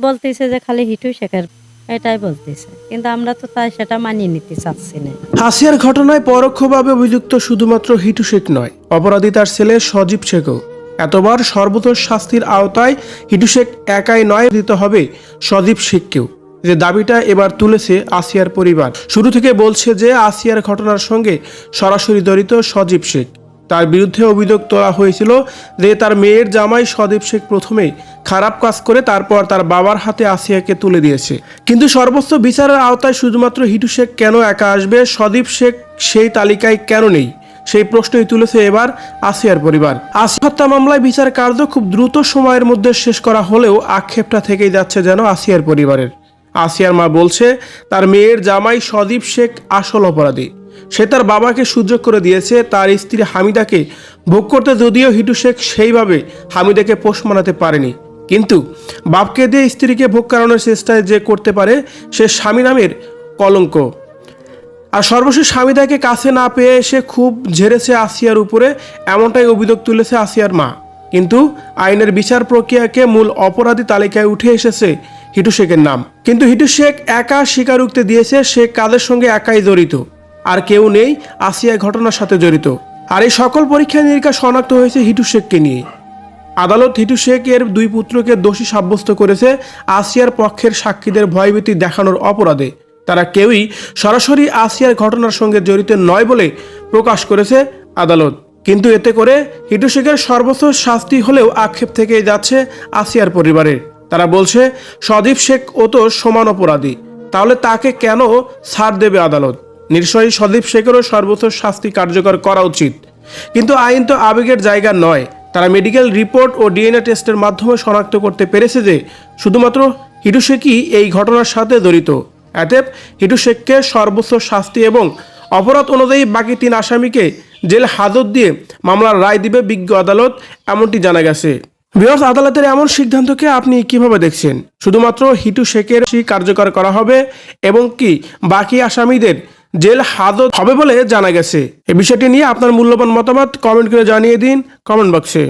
বলতেছে যে খালি হিটু শেখের এটাই বলতেছে। কিন্তু আমরা তো তাই সেটা মানিয়ে নিতে চাচ্ছি না। ঘটনায় পরোক্ষভাবে অভিযুক্ত শুধুমাত্র হিটু শেখ নয়, অপরাধী তার ছেলে সজীব শেখও। এতবার সর্বতোষ শাস্তির আওতায় হিটু শেখ একাই নয়, দিতে হবে সজীব শেখকেও। যে দাবিটা এবার তুলেছে আসিয়ার পরিবার। শুরু থেকে বলছে যে আসিয়ার ঘটনার সঙ্গে সরাসরি জড়িত সজীব শেখ। তার বিরুদ্ধে অভিযোগ তোলা হয়েছিল যে তার মেয়ের জামাই সদীপ শেখ প্রথমে খারাপ কাজ করে তারপর তার বাবার হাতে আসিয়াকে তুলে দিয়েছে। কিন্তু সর্বোচ্চ বিচারের আওতায় শুধুমাত্র হিটু শেখ কেন একা আসবে? সদীপ শেখ সেই তালিকায় কেন নেই? সেই প্রশ্নই তুলেছে এবার আসিয়ার পরিবার। আসিয়া হত্যা মামলায় বিচার কার্য খুব দ্রুত সময়ের মধ্যে শেষ করা হলেও আক্ষেপটা থেকেই যাচ্ছে যেন আসিয়ার পরিবারের। আসিয়ার মা বলছে, তার মেয়ের জামাই সদীপ শেখ আসল অপরাধী। সে তার বাবাকে সুযোগ করে দিয়েছে, তার স্ত্রী হামিদাকে ভোগ করতে, যদিও হিটু শেখ সেইভাবে হামিদাকে পোষ মানাতে পারেনি। কিন্তু বাপকে দিয়ে স্ত্রীকে ভোগ করানোর চেষ্টায় যে করতে পারে, সে স্বামী নামের কলঙ্ক। আর সর্বশেষ হামিদাকে কাছে না পেয়ে সে খুব ঝেড়েছে আসিয়ার উপরে, এমনটাই অভিযোগ তুলেছে আসিয়ার মা। কিন্তু আইনের বিচার প্রক্রিয়াকে মূল অপরাধী তালিকায় উঠে এসেছে হিটু শেখের নাম। কিন্তু হিটু শেখ একা স্বীকারোক্তি দিয়েছে, সে কাদের সঙ্গে একাই জড়িত? আর কেউ নেই আসিয়া ঘটনার সাথে জড়িত। আর এই সকল পরীক্ষা নিরীক্ষা শনাক্ত হয়েছে হিটু শেখকে নিয়ে। আদালত হিটু শেখ এর দুই পুত্রকে দোষী সাব্যস্ত করেছে আসিয়ার পক্ষের সাক্ষীদের ভয়ভীতি দেখানোর অপরাধে। তারা কেউই সরাসরি আসিয়ার ঘটনার সঙ্গে জড়িত নয় বলে প্রকাশ করেছে আদালত। কিন্তু এতে করে হিটু শেখের সর্বোচ্চ শাস্তি হলেও আক্ষেপ থেকে যাচ্ছে আসিয়ার পরিবারের তারা বলছে সদীপ শেখ ও তো সমান অপরাধী। তাহলে তাকে কেন ছাড় দেবে আদালত? নিশ্চয়ই সদীপ শেখেরও সর্বোচ্চ শাস্তি কার্যকর করা উচিত। কিন্তু আইন তো আবেগের জায়গা নয়। তারা মেডিকেল রিপোর্ট ও ডিএনএ টেস্টের মাধ্যমে শনাক্ত করতে পেরেছে যে শুধুমাত্র হিটু শেখই এই ঘটনার সাথে জড়িত। অতএব হিটু শেখকে সর্বোচ্চ শাস্তি এবং অপরাধ অনুযায়ী বাকি তিন আসামিকে জেল হাজত দিয়ে মামলার রায় দিবে বিজ্ঞ আদালত, এমনটি জানা গেছে। বৃহস্প আদালতের এমন সিদ্ধান্তকে আপনি কীভাবে দেখছেন? শুধুমাত্র হিটু শেখের কার্যকর করা হবে এবং কি বাকি আসামিদের জেল হাজত হবে বলে জানা গেছে। এ বিষয়টি নিয়ে আপনার মূল্যবান মতামত কমেন্ট করে জানিয়ে দিন কমেন্ট বক্সে।